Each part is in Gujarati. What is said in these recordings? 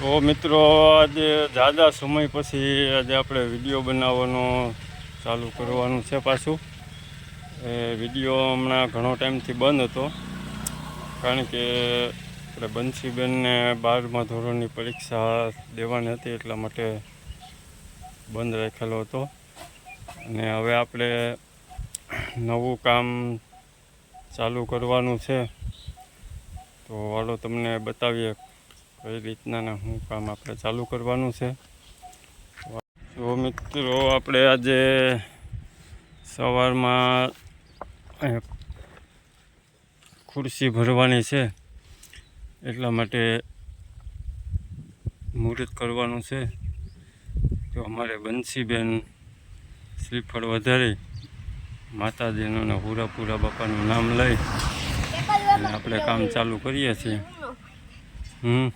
તો મિત્રો, આજે જાદા સમય પછી આજે આપણે વીડિયો બનાવવાનો ચાલુ કરવાનું છે પાછું. એ વીડિયો હમણાં ઘણો ટાઈમથી બંધ હતો. કારણ કે આપણે બંસીબેનને બારમા ધોરણની પરીક્ષા દેવાની હતી, એટલા માટે બંધ રાખેલો હતો. અને હવે આપણે નવું કામ ચાલુ કરવાનું છે. તો વાળો તમને બતાવીએ કઈ રીતના શું કામ આપણે ચાલુ કરવાનું છે. જો મિત્રો, આપણે આજે સવારમાં ખુરશી ભરવાની છે. એટલા માટે મુહૂર્ત કરવાનું છે. તો અમારે બંસીબેન શ્રીફળ વધારી, માતાજીનું ને પૂરા બાપાનું નામ લઈ, અને આપણે કામ ચાલુ કરીએ છીએ. હમ.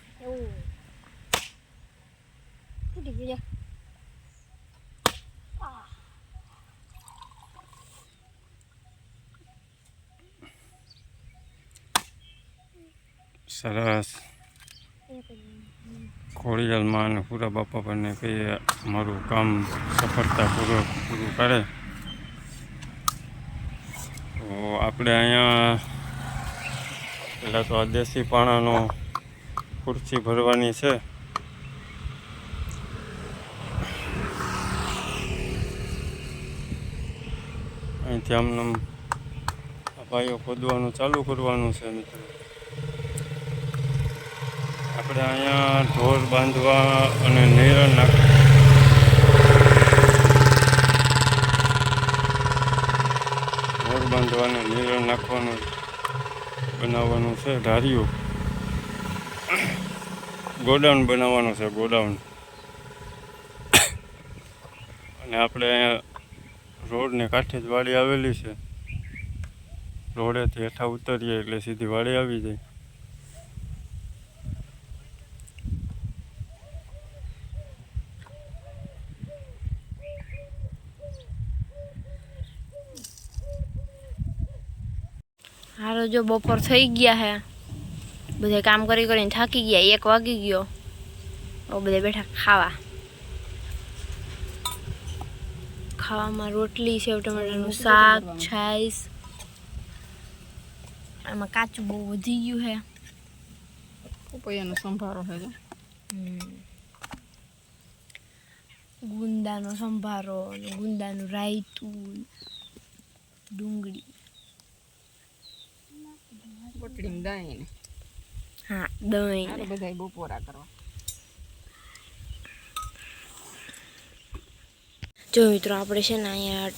સરસ. ખોડિયાલમાં અને પૂરા બાપા પરને કહીએ મારું કામ સફળતાપૂર્વક પૂરું કરે. તો આપણે અહીંયા, પહેલાં તો આ દેશી પાણાનો ખુરશી ભરવાની છે. અહીંથી આમ ભાઈઓ ખોદવાનું, ચાલુ કરવાનું છે મિત્રો. આપણે અહીંયા ઢોર બાંધવા અને નેરણ નાખ ઢોર બાંધવાને નિરણ નાખવાનું બનાવવાનું છે ધાર્યું ગોડાઉન બનાવવાનું છે, ગોડાઉન. અને આપણે અહીંયા રોડને કાંઠે જ વાડી આવેલી છે. રોડેથી હેઠા ઉતરીએ એટલે સીધી વાડી આવી જાય. હારો જો બપોર થઈ ગયા હે. બધે કામ કરી કરીને થાકી ગયા, એક વાગી ગયો. હવે બધે બેઠા ખાવા. ખાવામાં રોટલી સેવ ટમેટાનું શાક છાશ. આમાં કાચું બહુ વધી ગયું હે પપૈયાનો સંભારો છે. ગુંદાનો સંભારો ગુંદાનું રાયતું ડુંગળી. હા દહીં. બધા બપોરા કરવા. જો મિત્રો આપણે છે ને અહીંયા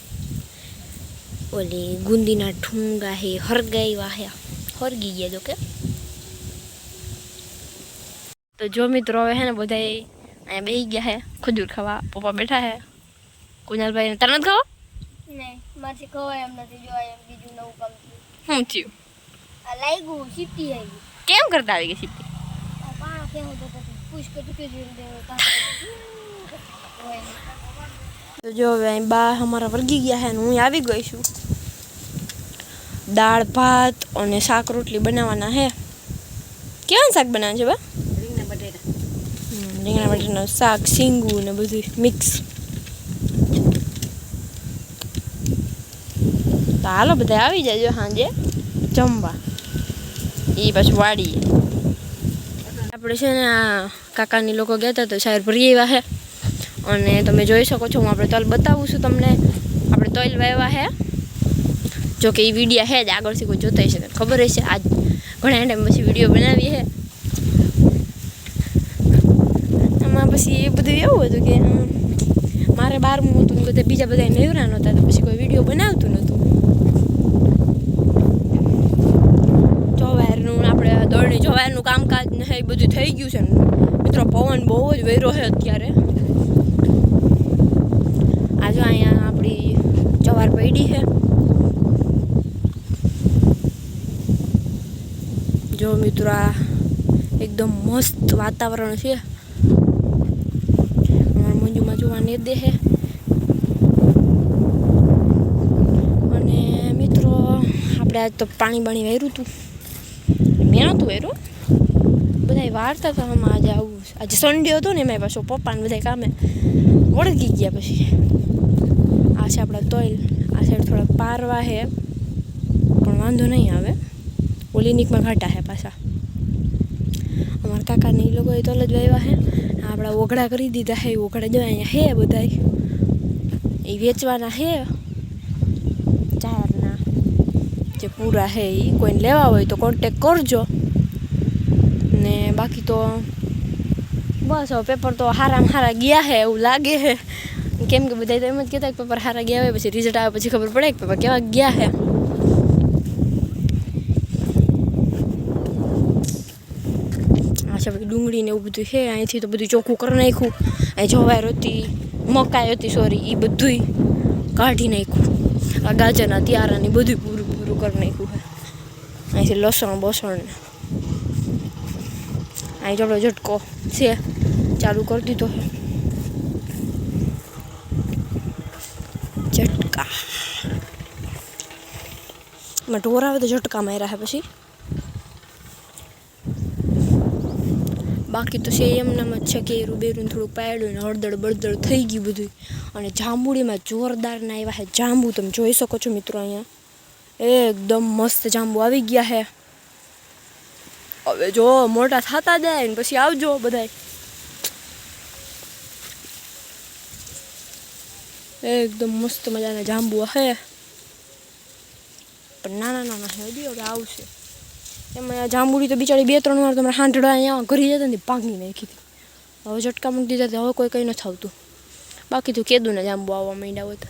ઓલી ગુંદીના ઠુંગા હે હરગાઈવા હે હરગી ગયા જો કે તો જો મિત્રો હવે હે ને બધા અહીંયા બેસી ગયા હે ખજૂર ખાવા પપ્પા બેઠા હે કુનાલભાઈ તને નથી ખાવા નહીં મારથી ખવાય એમ નથી જોવાય એમ બીજું નવું કામ થયું શું થયું આ લાગ્યું શીપટી આવી કેમ કરતા આવી ગઈ સીટી આ પાણા કેવું તો પછી પુષ્ક ટૂંકી જોઈને દેવો કામ હોય તો જો હવે અહીં બા અમારા વર્ગી ગયા છે અને હું આવી ગઈ છું. દાળ, ભાત અને શાક રોટલી બનાવવાના છે. કેવાનું શાક બનાવવાનું છે બા? રીંગણા બટેટા રીંગણા બટાટાનું શાક, શીંગું ને બધું મિક્સ હાલો બધા આવી જજો સાંજે. જમવા. એ પાછું વાડીએ. આપણે છે ને આ કાકાની લોકો ગયા હતા તો શાયર ભરી આવ્યા છે. અને તમે જોઈ શકો છો, હું આપણે તલ બતાવું છું તમને. આપણે તલ વાવ્યા છે જો કે એ વિડીયા છે જ, આગળથી કોઈ જોતા હશે ખબર હશે? આજ ઘણા ટાઈમ પછી વીડિયો બનાવી હે. આમાં પછી એ બધું એવું હતું કે મારે બારમું હતું ને બધા બીજા બધા નેવરા નહોતા, તો પછી કોઈ વીડિયો બનાવતું નહોતું. જવારનું આપણે દોડની જવારનું કામકાજ ને એ બધું થઈ ગયું છે મિત્રો, પવન બહુ જ વેરો છે અત્યારે આજે અહીંયા આપણી જવાર પડી છે જો મિત્રો આ એકદમ મસ્ત વાતાવરણ છે અમારા મંજુમાં જોવાની દે છે અને મિત્રો, આપણે આજ તો પાણી બાણી વાર્યું હતું. મેં નહોતું વાર્યું બધા વાર્તા હતા આમાં. આજે આવું, આજે સન્ડે હતો ને એમાં પાછો પપ્પાને બધા કામે વળગી ગયા પછી. આ છે આપણા તોયલ. આ સાઈડ થોડાક પારવા છે પણ વાંધો નહીં આવે. ઓલિનિકમાં ઘાટા છે પાછા. અમારા કાકાને એ લોકોએ તો જ વાવ્યા છે આપણા ઓઘડા કરી દીધા છે ઓઘડા જો અહીંયા હે બધાય. એ વેચવાના હે. ચારના. જે પૂરા છે એ કોઈને લેવા હોય તો કોન્ટેક કરજો. ને બાકી તો બસ હવે પેપર તો હારામાં હારા ગયા છે એવું લાગે છે કેમ કે બધા તો એમ જ કહેતા કે પેપર હારા ગયા હોય, પછી રિઝલ્ટ આવે, પછી ખબર પડે કે પેપર કેવા ગયા છે આ છે બધી ડુંગળી ને એવું બધું છે, અહીંથી તો બધું ચોખ્ખું કરી નાખ્યું. અહીં જવાર હતી મકાઈ હતી સોરી એ બધુંય કાઢી નાખ્યું. આ ગાજરના ત્યારા ને બધું પૂરું પૂરું કરી નાખ્યું છે અહીંથી લસણ બસણ. ને અહીં આપણો ઝટકો છે. ચાલુ કરી દીધો છે ઝટકા એમાં ઢોર આવે તો ઝટકા માર્યા હે પછી. બાકી તો છે એમનામ જ છે કેરું બેરું થોડુંક પાડ્યું ને હળદળ બળદળ થઈ ગયું બધું અને જાંબુડીમાં જોરદાર ના આવ્યા છે જાંબુ, તમે જોઈ શકો છો મિત્રો અહીંયા. એકદમ મસ્ત જાંબુ આવી ગયા છે હવે જો મોટા થતા જાય ને પછી આવજો બધાય. એકદમ મસ્ત મજાના જાંબુ હે. પણ નાના નાના છે હજી હવે આવશે એમાં આ જાંબુડી તો બિચારી બે ત્રણ વાર તમારે હાંડડા અહીંયા ઘરી જતા ને ભાંગી નાખી હતી. હવે ઝટકા મૂકી દીધા હવે કોઈ કંઈ નથી આવતું. બાકી તો કેદું ને જાંબુ આવવા માંડ્યા હોય તો.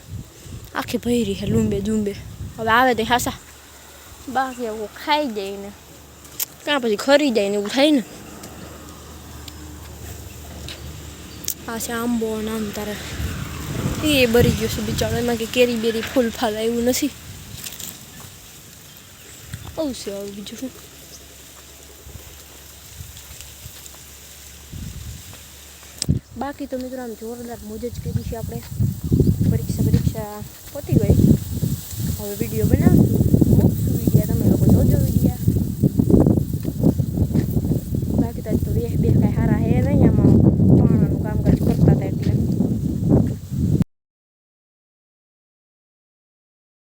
આખી ભૈરી છે લૂંબે જુંબે હવે આવે તો હાસા. બાકી એવું ખાઈ જાય ને. ક્યાં પછી ખરી જાય ને એવું થાય ને? આ છે આંબો ને આમ તારે. એ બરી ગયો છે બિચારો એમાં કે કેરી બેરી ફૂલ ફાલ આવ્યું નથી. આવશે હવે બીજું બાકી તો મિત્રો, આમ જોરદાર મોજ જ કરી છે આપણે. પરીક્ષા પરીક્ષા પતી ગઈ. હવે વીડિયો બનાવશું.